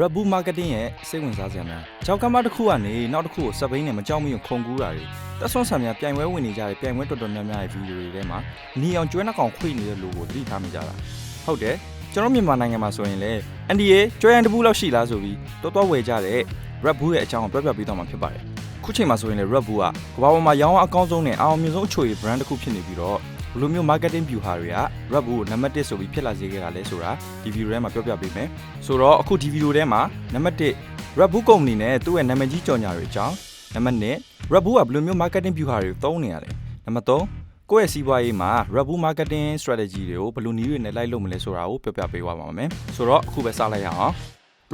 Red Bull Marketing ရဲ့စိတ်ဝင်စားစရာများကြောက်ကမ်းမတစ်ခုကနေနောက်တစ်ခုကိုစပိန်နဲ့မကြောက်မရွံ့ခုန်ကူးတာတွေတက်ဆွမ်းဆံများပြိုင်ပွဲဝင်နေကြတဲ့ပြိုင်ပွဲတော်တော်များများရဲ့ဗီဒီယိုတွေထဲမှာနီအောင်ကျွဲနှကောင်ခွေနေတဲ့လူကိုသတိထားမိကြတာဟုတ်တယ်ကျွန်တော်မြန်မာနိုင်ငံမှာဆိုရင်လေ NDA ကျွဲရန်တပူလောက်ရှိလားဆိုပြီးတော်တော်ဝယ်ကြတဲ့ Red Bull ရဲ့အကြောင်းကိုပြောပြပေးတော့မှာဖြစ်ပါတယ်ခုချိန်မှာဆိုရင်လေ Red Bull ကကမ္ဘာပေါ်မှာရောင်းအားအကောင်းဆုံးနဲ့အအောင်မြင်ဆုံးအချိုရည် brand တစ်ခုဖြစ်နေပြီးတော့ ဘယ်လိုမျိုး marketing view ဟာတွေက Red Bull ကိုနံပါတ်1ဆိုပြီးဖြစ်လာစေခဲ့တာလဲဆိုတာဒီ video ထဲမှာပြောပြပေးမယ်ဆိုတော့အခုဒီ video ထဲမှာနံပါတ်1 Red Bull ကုမ္ပဏီနဲ့သူ့ရဲ့နာမည်ကြီးကြော်ညာတွေအကြောင်းနံပါတ်2 Red Bull ကဘယ်လိုမျိုး marketing view ဟာတွေသုံးနေရလဲနံပါတ်3ကိုယ့်ရဲ့စီးပွားရေးမှာ Red Bull marketing strategy တွေကိုဘယ်လိုနည်းတွေနဲ့လိုက်လုပ်မလဲဆိုတာကိုပြောပြပေးသွားပါမယ်ဆိုတော့အခုပဲစလိုက်ရအောင်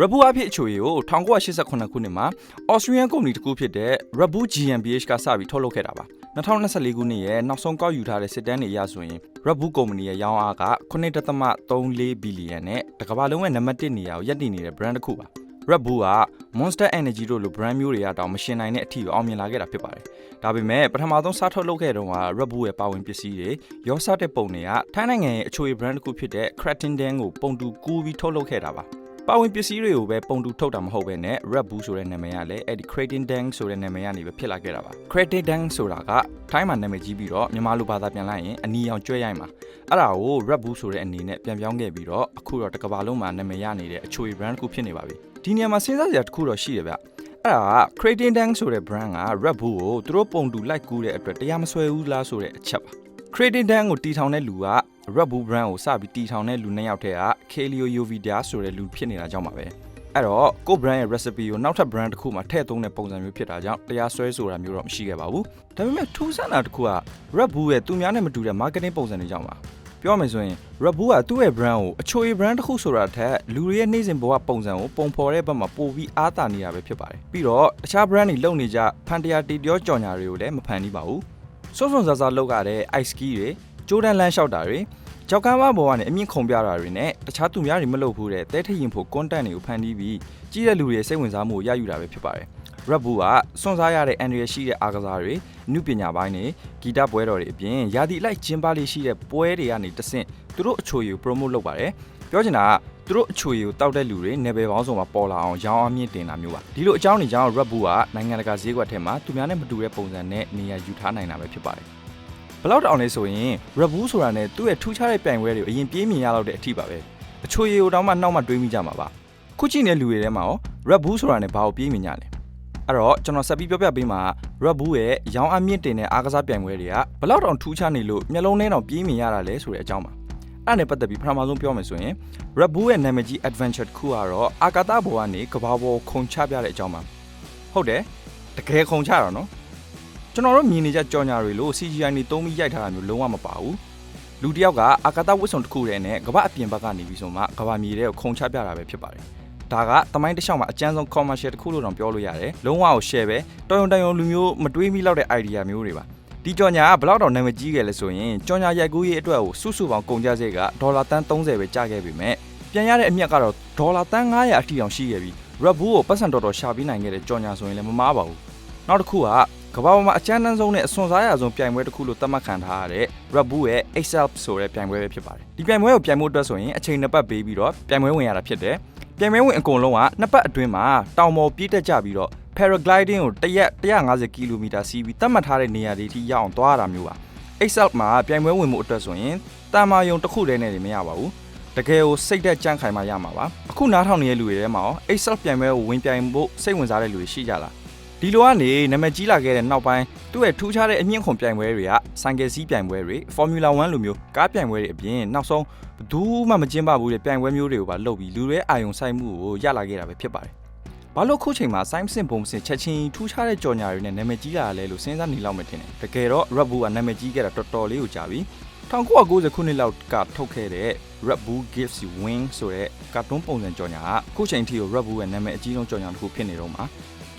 Red Bull အဖြစ်အချိုရည်ကို1988ခုနှစ်မှာ Austrian ကုမ္ပဏီတစ်ခုဖြစ်တဲ့ Red Bull GmbH ကစပြီးထုတ်လုပ်ခဲ့တာပါ 2024ခုနှစ်ရဲ့နောက်ဆုံးကောက်ယူထားတဲ့စစ်တမ်းတွေအရဆိုရင် Red Bull ကုမ္ပဏီရဲ့ရောင်းအားက9.34ဘီလီယံနဲ့တစ်ကမ္ဘာလုံးရဲ့နံပါတ်1နေရာကိုရပ်တည်နေတဲ့ brand တစ်ခုပါ Red Bull က Monster Energy တို့လို brand မျိုးတွေကတောင်မရှင်နိုင်တဲ့အထိကိုအောင်မြင်လာခဲ့တာဖြစ်ပါတယ်။ဒါပေမဲ့ပထမဆုံးစားထုတ်လုပ်ခဲ့တုန်းက Red Bull ရဲ့ပါဝင်ပစ္စည်းတွေရောစတဲ့ပုံတွေကထိုင်းနိုင်ငံရဲ့အချိုရည် brand တစ်ခုဖြစ်တဲ့ Kratin Dan ကိုပုံတူကူးပြီးထုတ်လုပ်ခဲ့တာပါ။ ပါဝင်ပစ္စည်းတွေကိုပဲပုံတူထုတ်တာမဟုတ်ပဲနဲ့ Red Bull ဆိုတဲ့နာမည်ကလည်းအဲ့ဒီ Kratin Dan ဆိုတဲ့နာမည်ကနေပဲဖြစ်လာခဲ့တာပါ။ Kratin Dan ဆိုတာကထိုင်းမှာနာမည်ကြီးပြီးတော့မြန်မာလိုဘာသာပြန်လိုက်ရင်အနီအောင်ကျွဲရိုက်မှာအဲ့ဒါကို Red Bull ဆိုတဲ့အနေနဲ့ပြန်ပြောင်းခဲ့ပြီးတော့အခုတော့တစ်ကမ္ဘာလုံးမှာနာမည်ရနေတဲ့အချိုရည် brand တစ်ခုဖြစ်နေပါပြီ။ဒီနေရာမှာစဉ်းစားစရာတစ်ခုတော့ရှိတယ်ဗျ။အဲ့ဒါက Kratin Dan ဆိုတဲ့ brand က Red Bull ကိုသူတို့ပုံတူလိုက်ကူးတဲ့အတွက်တရားမစွဲဘူးလားဆိုတဲ့အချက်ပါ။ Kratin Dan ကိုတီထောင်တဲ့လူက Red Bull brand ကိုစပြီးတီထောင်တဲ့လူနှစ်ယောက်တည်းက Kelio Yovidia ဆိုတဲ့လူဖြစ်နေတာကြောင့်ပါပဲ။အဲ့တော့ကို brand ရဲ့ recipe ကိုနောက်ထပ် brand တစ်ခုမှထည့်သုံးတဲ့ပုံစံမျိုးဖြစ်တာကြောင့်တရားစွဲဆိုတာမျိုးတော့မရှိခဲ့ပါဘူး။ဒါပေမဲ့ထူးဆန်းတာတစ်ခုက Red Bull ရဲ့သူများနဲ့မတူတဲ့ marketing ပုံစံတွေကြောင့်ပါ။ပြောမယ်ဆိုရင် Red Bull ကသူ့ရဲ့ brand ကိုအချိုရည် brand တစ်ခုဆိုတာထက်လူတွေရဲ့နေ့စဉ်ဘဝပုံစံကိုပုံဖော်တဲ့ဘက်မှာပိုပြီးအားတာနေတာပဲဖြစ်ပါတယ်။ပြီးတော့တခြား brand တွေလုံနေကြဖန်တရားတီပြောကြော်ညာတွေကိုလည်းမဖန်နီးပါဘူး။စွန့်စွန့်စားစားလောက်ရတဲ့ ice ski တွေဂျိုးဒန်လမ်းလျှောက်တာတွေ ကြောက်ကမ်းမပေါ်ကနေအမြင့်ခုံပြတာတွေနဲ့တခြားသူများတွေမလုပ်ဘူးတဲ့တဲထရင်ဖို့ content တွေကိုဖန်တီးပြီးကြီးတဲ့လူတွေရဲ့စိတ်ဝင်စားမှုကိုရယူတာပဲဖြစ်ပါတယ်။ Red Bull ကစွန့်စားရတဲ့အန်ရယ်ရှိတဲ့အားကစားတွေအမှုပညာပိုင်းတွေဂီတပွဲတော်တွေအပြင်ယာတီလိုက်ကျင်းပလေးရှိတဲ့ပွဲတွေကနေတဆင့်သူတို့အချိုရည်ကို promote လုပ်ပါတယ်။ပြောချင်တာကသူတို့အချိုရည်ကိုတောက်တဲ့လူတွေနယ်ပယ်ပေါင်းစုံမှာပေါ်လာအောင်ရောင်းအမြင့်တင်တာမျိုးပါဒီလိုအကြောင်းတွေကြောင့် Red Bull ကနိုင်ငံတကာဈေးကွက်ထဲမှာသူများနဲ့မတူတဲ့ပုံစံနဲ့နေရာယူထားနိုင်တာပဲဖြစ်ပါတယ် ဘလောက်တောင်လဲဆိုရင် Red Bull ဆိုတာနဲ့သူ့ရဲ့ထူးခြားတဲ့ပြိုင်ပွဲတွေကိုအရင်ပြေးမြင်ရတော့တဲ့အထိပါပဲအချိုရည်ကိုတောင်မှနှောက်မှတွေးမိကြမှာပါခုကြည့်နေတဲ့လူတွေထဲမှာရော Red Bull ဆိုတာနဲ့ဘာကိုပြေးမြင်ကြလဲအဲ့တော့ကျွန်တော်ဆက်ပြီးပြောပြပေးမှာ Red Bull ရဲ့ရောင်းအမြင့်တင်တဲ့အားကစားပြိုင်ပွဲတွေကဘလောက်တောင်ထူးခြားနေလို့မျက်လုံးထဲတောင်ပြေးမြင်ရတာလဲဆိုတဲ့အကြောင်းပါအဲ့ဒါနဲ့ပတ်သက်ပြီးပထမဆုံးပြောမယ်ဆိုရင် Red Bull ရဲ့နာမည်ကြီး adventure တစ်ခုကတော့အာကာသဘောကနေကဘာပေါ်ခုန်ချပြတဲ့အကြောင်းပါဟုတ်တယ်တကယ်ခုန်ချတာနော် ကျွန်တော်တို့မြင်နေကြကြော်ညာတွေလို့ CGI နေသုံးပြီးရိုက်ထားတာမျိုးလုံးဝမပါဘူးလူတစ်ယောက်ကအာကာသဝတ်စုံတစ်ခုတည်းနဲ့ကမ္ဘာအပြင်ဘက်ကနေပြီးဆိုမှကမ္ဘာမြေထဲကိုခုန်ချပြတာပဲဖြစ်ပါတယ်ဒါကတမိုင်းတစ်လျှောက်မှာအကျန်းဆုံး commercial တစ်ခုလို့တော့ပြောလို့ရတယ်လုံးဝကို share ပဲတော်ရုံတန်ရုံလူမျိုးမတွေးမိလောက်တဲ့ idea မျိုးတွေပါဒီကြော်ညာကဘလောက်တော့နာမည်ကြီးခဲ့လဲဆိုရင်ကြော်ညာရိုက်ကူးရေးအတွက်ကိုစုစုပေါင်းကုန်ကျစရိတ်ကဒေါ်လာတန်း30ပဲကျခဲ့ပြီမဲ့ပြန်ရတဲ့အမြတ်ကတော့ဒေါ်လာတန်း900အထိအောင်ရှိခဲ့ပြီ Red Bull ကိုပတ်စံတော်တော်ရှာပြီးနိုင်ခဲ့တဲ့ကြော်ညာဆိုရင်လည်းမမားပါဘူးနောက်တစ်ခုက ကမ္ဘာပေါ်မှာအချမ်းတန်းဆုံးနဲ့အစွန်စားရဆုံးပြိုင်ပွဲတစ်ခုလို့သတ်မှတ်ခံထားရတဲ့ Red Bull ရဲ့ Excel ဆိုတဲ့ပြိုင်ပွဲပဲဖြစ်ပါတယ်ဒီပြိုင်ပွဲကိုပြိုင်ဖို့အတွက်ဆိုရင်အချိန်နှစ်ပတ်ပေးပြီးတော့ပြိုင်ပွဲဝင်ရတာဖြစ်တယ်ပြိုင်ပွဲဝင်အကုန်လုံးကနှစ်ပတ်အတွင်းမှာတောင်ပေါ်ပြေးတက်ကြပြီးတော့ paragliding ကိုတရက်150ကီလိုမီတာစီးပြီးသတ်မှတ်ထားတဲ့နေရာတွေထိရောက်အောင်သွားရတာမျိုးပါ Excel မှာပြိုင်ပွဲဝင်မှုအတွက်ဆိုရင်တာမာယုံတစ်ခုတည်းနဲ့နေမရပါဘူးတကယ်ကိုစိတ်သက်ကြန့်ခိုင်မှရမှာပါအခုနားထောင်နေတဲ့လူတွေထဲမှာရော Excel ပြိုင်ပွဲကိုဝင်ပြိုင်ဖို့စိတ်ဝင်စားတဲ့လူတွေရှိကြလား ဒီလိုကနေနာမည်ကြီးလာခဲ့တဲ့နောက်ပိုင်းသူ့ရဲ့ထူးခြားတဲ့အမြင့်ခွန်ပြိုင်ပွဲတွေကဆိုင်ကယ်စီးပြိုင်ပွဲတွေ Formula 1လိုမျိုးကားပြိုင်ပွဲတွေအပြင်နောက်ဆုံးဘယ်သူမှမကျင်းပဘူးတဲ့ပြိုင်ပွဲမျိုးတွေကိုပါလုပ်ပြီးလူတွေအာယုံဆိုင်မှုကိုရလာခဲ့တာပဲဖြစ်ပါတယ်။ဘာလို့ခုချိန်မှာဆိုင်းစင်ပုံစင်ချက်ချင်းထူးခြားတဲ့ကြော်ညာတွေနဲ့နာမည်ကြီးလာရလဲလို့စဉ်းစားနေလောက်မှထင်တယ်။တကယ်တော့ Red Bull ကနာမည်ကြီးခဲ့တာတော်တော်လေးကိုကြာပြီ။1990ခုနှစ်လောက်ကထုတ်ခဲ့တဲ့ Red Bull Gives You Wing ဆိုတဲ့ကာတွန်းပုံစံကြော်ညာကခုချိန်ထိကို Red Bull ရဲ့နာမည်အကြီးဆုံးကြော်ညာတစ်ခုဖြစ်နေတော့မှာ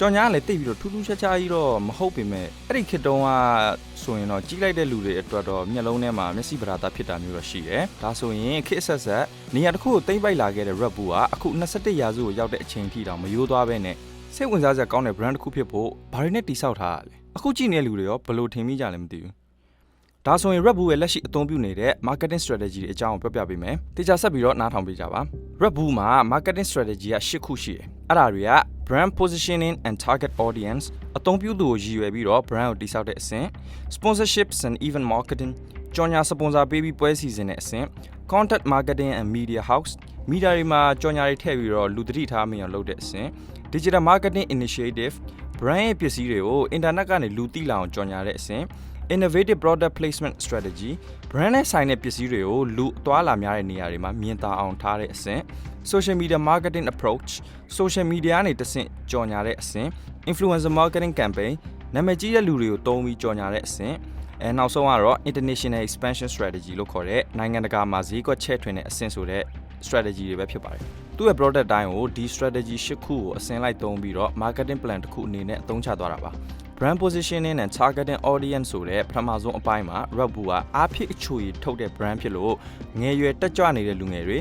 ကြော်ညာကလည်းတိတ်ပြီးတော့ထူးထူးခြားခြားကြီးတော့မဟုတ်ပေမဲ့အဲ့ဒီခေတ်တုန်းကဆိုရင်တော့ကြီးလိုက်တဲ့လူတွေအတွက်တော့မျက်လုံးထဲမှာမျက်စိပရာသာဖြစ်တာမျိုးတော့ရှိတယ်။ဒါဆိုရင်ခေတ်ဆက်ဆက်နေရာတစ်ခုကိုတိမ့်ပိုက်လာခဲ့တဲ့ Red Bull ကအခု21ရာစုကိုရောက်တဲ့အချိန်ထိတောင်မယိုးသွားပဲနဲ့စိတ်ဝင်စားစရာကောင်းတဲ့ brand တစ်ခုဖြစ်ဖို့ဘာတွေနဲ့တိဆောက်ထားရလဲ။အခုကြည့်နေတဲ့လူတွေရောဘယ်လိုထင်မိကြလဲမသိဘူး။ ဒါဆိုရင် Red Bull ရဲ့လက်ရှိအသုံးပြုနေတဲ့ marketing strategy တွေအကြောင်းကိုပြောပြပေးမယ်။တေချာဆက်ပြီးတော့နားထောင်ပေးကြပါ။ Red Bull မှာ marketing strategy က၈ခုရှိတယ်။အဲ့ဒါတွေက brand positioning and target audience အသုံးပြုသူကိုရည်ရွယ်ပြီးတော့ brand ကိုတိစောက်တဲ့အဆင့် sponsorships and event marketing ကြော်ညာစပွန်ဆာပေးပြီးပွဲစီစဉ်တဲ့အဆင့် content marketing and media house မီဒီယာတွေမှာကြော်ညာတွေထည့်ပြီးတော့လူသတိထားမိအောင်လုပ်တဲ့အဆင့် digital marketing initiative brand ရဲ့ပစ္စည်းတွေကို internet ကနေလူသိလာအောင်ကြော်ညာတဲ့အဆင့် innovative product placement strategy brand နဲ့ဆိုင်တဲ့ပစ္စည်းတွေကိုလူအသွားလာများတဲ့နေရာတွေမှာမြင်သာအောင်ထားတဲ့အဆင့် social media marketing approach social media ကနေတဆင့်ကြော်ညာတဲ့အဆင့် influencer marketing campaign နာမည်ကြီးတဲ့လူတွေကိုတုံးပြီးကြော်ညာတဲ့အဆင့်အဲနောက်ဆုံးကတော့ international expansion strategy လို့ခေါ်တဲ့နိုင်ငံတကာမှာဈေးကွက်ချဲ့ထွင်တဲ့အဆင့်ဆိုတဲ့ strategy တွေပဲဖြစ်ပါတယ်။ သူ့ရဲ့ product တိုင်းကိုဒီ strategy ၈ခုကိုအဆင့်လိုက်သုံးပြီးတော့ marketing plan တစ်ခုအနေနဲ့အသုံးချသွားတာပါ။ brand positioning and targeting audience ဆိုတဲ့ပထမဆုံးအပိုင်းမှာ Red Bull ကအားဖြစ်အချွေထုတ်တဲ့ brand ဖြစ်လို့ငယ်ရွယ်တက်ကြွနေတဲ့လူငယ်တွေ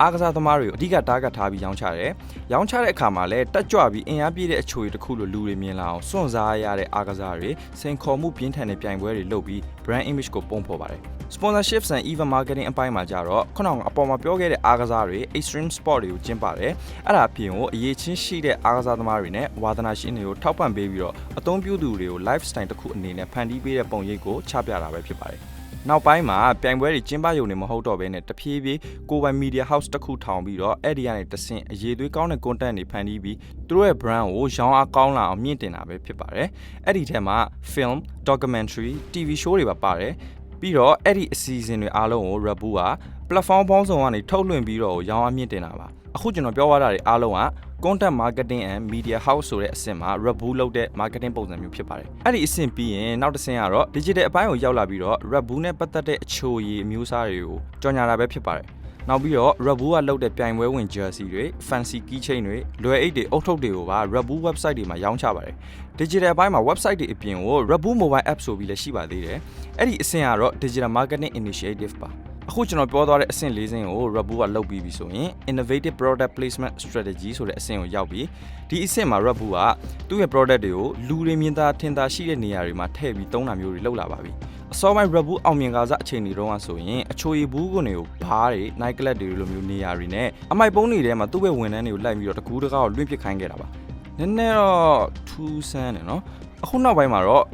အားကစားသမားတွေကိုအဓိက target ထားပြီးရောင်းချတယ်။ရောင်းချတဲ့အခါမှာလည်းတက်ကြွပြီးအင်အားပြည့်တဲ့အချွေတစ်ခုလိုလူတွေမြင်လာအောင်စွန့်စားရတဲ့အားကစားတွေစိန်ခေါ်မှုပြင်းထန်တဲ့ပြိုင်ပွဲတွေလုပ်ပြီး brand image ကိုပုံဖော်ပါတယ်။ sponsorships and event marketing အပိုင်းမှာကြတော့ခုနကအပေါ်မှာပြောခဲ့တဲ့အားကစားတွေ extreme sport တွေကိုကျင်းပါတယ်။အဲ့ဒါအပြင်ကိုအရေးချင်းရှိတဲ့အားကစားသမားတွေနဲ့ဝါသနာရှင်တွေကိုထောက်ပံ့ပေးပြီးတော့အသုံးပြုသူတွေကို lifestyle တစ်ခုအနေနဲ့ဖန်တီးပေးတဲ့ပုံရိပ်ကိုချပြတာပဲဖြစ်ပါတယ်။နောက်ပိုင်းမှာပြိုင်ပွဲတွေကျင်းပရုံနဲ့မဟုတ်တော့ဘဲနဲ့တဖြည်းဖြည်းကိုပိုင် media house တစ်ခုထောင်ပြီးတော့အဲ့ဒီကနေတဆင့်အရေးသွေးကောင်းတဲ့ content တွေဖန်တီးပြီးသူတို့ရဲ့ brand ကိုရောင်းအားကောင်းလာအောင်မြင့်တင်တာပဲဖြစ်ပါတယ်။အဲ့ဒီထဲမှာ film, documentary, TV show တွေပါပါတယ်။ ပြီးတော့အဲ့ဒီအစီအစဉ်တွေအားလုံးကို Red Bull က platform ပေါင်းစုံကနေထုတ်လွှင့်ပြီးတော့ရောင်းအားမြင့်တင်တာပါအခုကျွန်တော်ပြောရတာတွေအားလုံးက content marketing and media house ဆိုတဲ့အဆင့်မှာ Red Bull လုပ်တဲ့ marketing ပုံစံမျိုးဖြစ်ပါတယ်အဲ့ဒီအဆင့်ပြီးရင်နောက်တစ်ဆင့်ကတော့ digital အပိုင်းကိုရောက်လာပြီးတော့ Red Bull နဲ့ပတ်သက်တဲ့အချိုရည်အမျိုးအစားတွေကိုကြော်ညာတာပဲဖြစ်ပါတယ် နောက်ပြီးတော့ Red Bull ကလုပ်တဲ့ပြိုင်ပွဲဝင် jersey တွေ fancy keychain တွေလွယ်အိတ်တွေအုတ်ထုတ်တွေကိုပါ Red Bull website တွေမှာရောင်းချပါတယ် digital အပိုင်းမှာ website တွေအပြင်ကို Red Bull mobile app ဆိုပြီးလည်းရှိပါသေးတယ်အဲ့ဒီအဆင့်ကတော့ digital marketing initiative ပါအခုကျွန်တော်ပြောသွားတဲ့အဆင့်၄ဆင့်ကို Red Bull ကလုပ်ပြီးပြီဆိုရင် innovative product placement strategy ဆိုတဲ့အဆင့်ကိုရောက်ပြီးဒီအဆင့်မှာ Red Bull ကသူ့ရဲ့ product တွေကိုလူတွေမြင်သာထင်သာရှိတဲ့နေရာတွေမှာထည့်ပြီးသုံးတာမျိုးတွေလုပ်လာပါပြီ အစောပိုင်း Red Bull အောင်မြင်ကားစားအချိန်တွေတုန်းကဆိုရင်အချိုရည်ဘူးကုန်တွေကိုဘားတွေ night club တွေလိုမျိုးနေရာတွေနဲ့အမိုက်ပုံးတွေထဲမှာသူ့ရဲ့ဝန်ထမ်းတွေကိုလိုက်ပြီးတော့တကူးတကားကိုလွင့်ပစ်ခိုင်းခဲ့တာပါနည်းနည်းတော့ထူးဆန်းတယ်နော်အခုနောက်ပိုင်းမှာတော့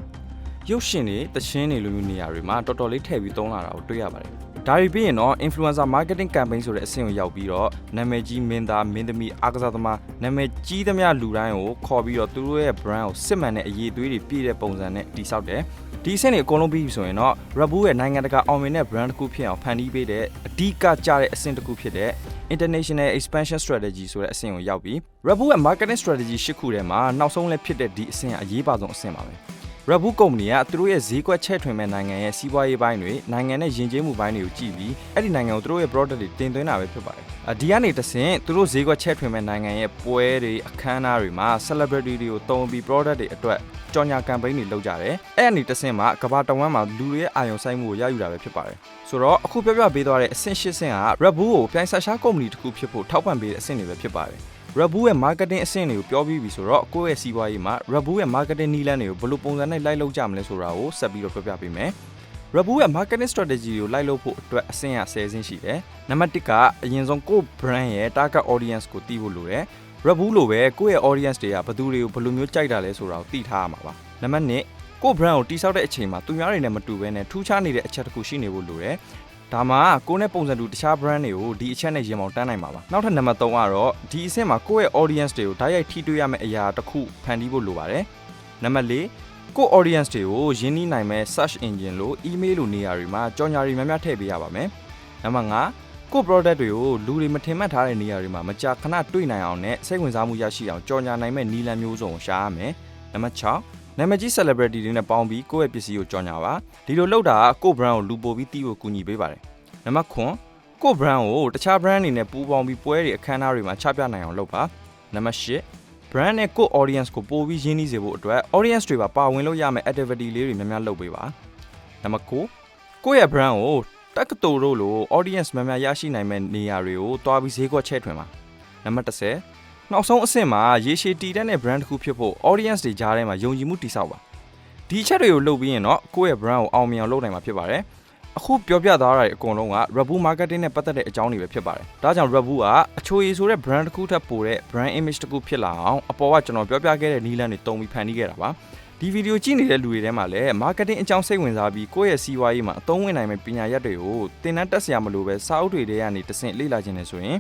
ရုပ်ရှင်တွေတခြင်းတွေလိုမျိုးနေရာတွေမှာတော်တော်လေးထည့်ပြီးသုံးလာတာကိုတွေ့ရပါတယ် ဒါတွေပြီးရင်တော့ influencer marketing campaign ဆိုတဲ့အဆင့်ကိုရောက်ပြီးတော့နာမည်ကြီးမင်းသားမင်းသမီးအားကစားသမားနာမည်ကြီးသမျှလူတိုင်းကိုခေါ်ပြီးတော့သူတို့ရဲ့ brand ကိုစစ်မှန်တဲ့အရေးသွေးတွေပြည့်တဲ့ပုံစံနဲ့တိစောက်တယ်ဒီအဆင့်တွေအကုန်လုံးပြီးပြီဆိုရင်တော့ Red Bull ရဲ့နိုင်ငံတကာအောင်မြင်တဲ့ brand တစ်ခုဖြစ်အောင်ဖန်တီးပေးတဲ့အဓိကကျတဲ့အဆင့်တစ်ခုဖြစ်တဲ့ international expansion strategy ဆိုတဲ့အဆင့်ကိုရောက်ပြီး Red Bull ရဲ့ marketing strategy ရှစ်ခုထဲမှာနောက်ဆုံးလည်းဖြစ်တဲ့ဒီအဆင့်အရေးပါဆုံးအဆင့်ပါပဲ Red Bull ကုမ္ပဏီကသူတို့ရဲ့ဈေးကွက်ချဲ့ထွင်မဲ့နိုင်ငံရဲ့စီးပွားရေးပိုင်းတွေနိုင်ငံနဲ့ယဉ်ကျေးမှုပိုင်းတွေကိုကြည့်ပြီးအဲ့ဒီနိုင်ငံကိုသူတို့ရဲ့ product တွေတင်သွင်းတာပဲဖြစ်ပါတယ်။အဒီကနေတဆင့်သူတို့ဈေးကွက်ချဲ့ထွင်မဲ့နိုင်ငံရဲ့ပွဲတွေအခမ်းအနားတွေမှာ celebrity တွေကိုတုံးပြီး product တွေအတွက်ကြော်ညာ campaign တွေလုပ်ကြတယ်။အဲ့အနေတဆင့်မှာကမ္ဘာတဝန်းမှာလူတွေရဲ့အာရုံစိုက်မှုကိုရယူတာပဲဖြစ်ပါတယ်။ဆိုတော့အခုပြောပြပေးသွားတဲ့အဆင့်၈ဆင့်က Red Bull ကိုပြိုင်ဆက်ရှားကုမ္ပဏီတစ်ခုဖြစ်ဖို့ထောက်ပံ့ပေးတဲ့အဆင့်တွေပဲဖြစ်ပါတယ်။ Red Bull ရဲ့ marketing အဆင့်တွေကိုပြောပြီးပြီဆိုတော့ကိုယ့်ရဲ့စီးပွားရေးမှာ Red Bull ရဲ့ marketing နည်းလမ်းတွေကိုဘယ်လိုပုံစံနဲ့လိုက်လုပ်ကြမလဲဆိုတာကိုဆက်ပြီးတော့ပြောပြပေးမယ်။ Red Bull ရဲ့ marketing strategy ကိုလိုက်လုပ်ဖို့အတွက်အဆင့်ရ10ဆင့်ရှိတယ်။နံပါတ်1ကအရင်ဆုံးကိုယ့် brand ရဲ့ target audience ကိုသိဖို့လိုတယ်။ Red Bull လိုပဲကိုယ့်ရဲ့ audience တွေကဘယ်သူတွေကိုဘယ်လိုမျိုးကြိုက်တာလဲဆိုတာကိုသိထားရမှာပါ။နံပါတ်2ကိုယ့် brand ကိုတိစောက်တဲ့အချိန်မှာသူများတွေနဲ့မတူဘဲနဲ့ထူးခြားနေတဲ့အချက်တစ်ခုရှိနေဖို့လိုတယ်။ ဒါမှကိုယ့်နဲ့ပုံစံတူတခြား brand တွေကိုဒီအချက်နဲ့ရင်မောင်တန်းနိုင်မှာပါနောက်ထပ်နံပါတ်3ကတော့ဒီအဆင့်မှာကိုယ့်ရဲ့ audience တွေကိုဓာတ်ရိုက်ထိတွေ့ရမယ့်အရာတစ်ခုဖန်တီးဖို့လိုပါတယ်နံပါတ်4ကိုယ့် audience တွေကိုရင်းနှီးနိုင်မဲ့ search engine လို့ email လို့နေရာတွေမှာကြော်ညာတွေများများထည့်ပေးရပါမယ်နံပါတ်5ကိုယ့် product တွေကိုလူတွေမထင်မှတ်ထားတဲ့နေရာတွေမှာမကြာခဏတွေ့နိုင်အောင်နဲ့စိတ်ဝင်စားမှုရရှိအောင်ကြော်ညာနိုင်မဲ့နည်းလမ်းမျိုးစုံကိုရှာရမယ်နံပါတ်6 နာမည်ကြီး celebrity တွေနဲ့ပေါင်းပြီးကိုယ့်ရဲ့ပစ္စည်းကိုကြော်ညာပါဒီလိုလုပ်တာကကိုယ့် brand ကိုလူပိုပြီးတီးဖို့ကူညီပေးပါတယ်နံပါတ်9ကိုယ့် brand ကိုတခြား brand အနေနဲ့ပူးပေါင်းပြီးပွဲတွေအခမ်းအနားတွေမှာချပြနိုင်အောင်လုပ်ပါနံပါတ်10 brand နဲ့ကိုယ့် audience ကိုပိုပြီးရင်းနှီးစေဖို့အတွက် audience တွေပါပါဝင်လို့ရမယ့် activity လေးတွေများများလုပ်ပေးပါနံပါတ်9ကိုယ့်ရဲ့ brand ကိုတက္ကသိုလ်တို့လို audience များများရရှိနိုင်မဲ့နေရာတွေကိုတွားပြီးဈေးကွက်ချဲ့ထွင်ပါနံပါတ်10 နောက်ဆုံးအဆင့်မှာရေရှည်တည်တဲ့ brand တစ်ခုဖြစ်ဖို့ audience တွေကြားထဲမှာယုံကြည်မှုတည်ဆောက်ပါဒီအချက်တွေကိုလုပ်ပြီးရင်တော့ကိုယ့်ရဲ့ brand ကိုအောင်မြင်အောင်လုပ်နိုင်မှာဖြစ်ပါတယ်အခုပြောပြသွားတာတွေအကုန်လုံးက Rabu marketing နဲ့ပတ်သက်တဲ့အကြောင်းတွေပဲဖြစ်ပါတယ်ဒါကြောင့် Rabu ကအချိုရည်ဆိုတဲ့ brand တစ်ခုထပ်ပိုတဲ့ brand image တစ်ခုဖြစ်လာအောင်အပေါ်ကကျွန်တော်ပြောပြခဲ့တဲ့နီးလန်းတွေတုံးပြီးဖန်တီးခဲ့တာပါ ဒီဗီဒီယိုကြည့်နေတဲ့လူတွေထဲမှာလည်း marketing အကြောင်းစိတ်ဝင်စားပြီးကိုယ့်ရဲ့စီးပွားရေးမှာအသုံးဝင်နိုင်မယ့်ပညာရပ်တွေကိုသင်တန်းတက်ဆရာမလို့ပဲစာအုပ်တွေထဲကနေတဆင့်လေ့လာခြင်းနဲ့ဆိုရင်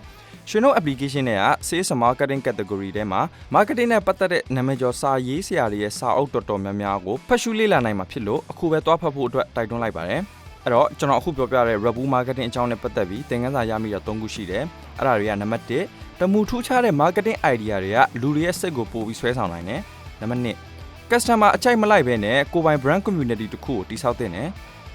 ရွှေနှုတ် application တွေက sales and marketing category ထဲမှာ marketing နဲ့ပတ်သက်တဲ့နာမည်ကျော်စာရေးဆရာတွေရဲ့စာအုပ်တော်တော်များများကိုဖတ်ရှုလေ့လာနိုင်မှာဖြစ်လို့အခုပဲသွားဖတ်ဖို့အတွက်တိုက်တွန်းလိုက်ပါတယ်အဲ့တော့ကျွန်တော်အခုပြောပြတဲ့ Rabu marketing အကြောင်းနဲ့ပတ်သက်ပြီးသင်ခန်းစာရမိတာ၃ခုရှိတယ်အဲ့ဒါတွေကနံပါတ်1တမူထူးခြားတဲ့ marketing idea တွေကလူတွေရဲ့စိတ်ကိုပို့ပြီးဆွဲဆောင်နိုင်တယ်နံပါတ်2 customer အချိုက်မလိုက်ဘဲနဲ့ကိုယ်ပိုင် brand community တစ်ခုကိုတည်ဆောက်တဲ့နဲ့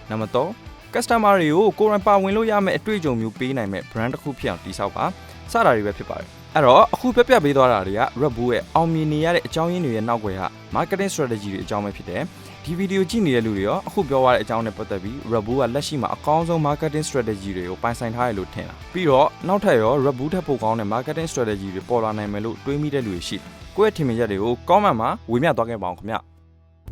နံပါတ်3 customer တွေကိုကိုယ်တိုင်ပါဝင်လို့ရမယ့်အတွေ့အကြုံမျိုးပေးနိုင်မယ့် brand တစ်ခုဖြစ်အောင်တည်ဆောက်ပါစတာတွေပဲဖြစ်ပါတယ်အဲ့တော့အခုပြပြပေးသွားတာတွေက Rabu ရဲ့အောင်မြင်နေရတဲ့အကြောင်းရင်းတွေရဲ့နောက်ွယ်က marketing strategy တွေအကြောင်းပဲဖြစ်တယ်ဒီဗီဒီယိုကြည့်နေတဲ့လူတွေရောအခုပြောရတဲ့အကြောင်းနဲ့ပတ်သက်ပြီး Rabu ကလက်ရှိမှာအကောင်းဆုံး marketing strategy တွေကိုပိုင်ဆိုင်ထားရလို့ထင်တာပြီးတော့နောက်ထပ်ရော Rabu ထက်ပိုကောင်းတဲ့ marketing strategy တွေပေါ်လာနိုင်မယ်လို့တွေးမိတဲ့လူတွေရှိတယ် ကိုယ့်ရဲ့ထင်မြင်ချက်တွေကို comment မှာဝေမျှသွားခဲ့ပါအောင်ခင်ဗျ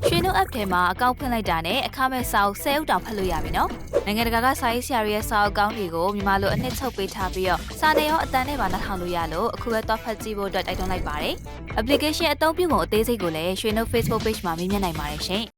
ရွှေနှုတ် app ထဲမှာအကောင့်ဖွင့်လိုက်တာနဲ့အခမဲ့စာအုပ်10အုပ်တောင်ဖတ်လို့ရပြီနော်။နိုင်ငံတကာကစာရေးဆရာတွေရဲ့စာအုပ်ကောင်းတွေကိုမြန်မာလိုအနှစ်ချုပ်ပေးထားပြီးတော့စာနယ်ရောအတန်နဲ့ပါနှာထောင်လို့ရလို့အခုပဲတော့ဖတ်ကြည့်ဖို့အတွက်တိုက်တွန်းလိုက်ပါတယ်။ application အသုံးပြုပုံအသေးစိတ်ကိုလည်းရွှေနှုတ် Facebook page မှာမြင်မြင်နိုင်ပါတယ်ရှင်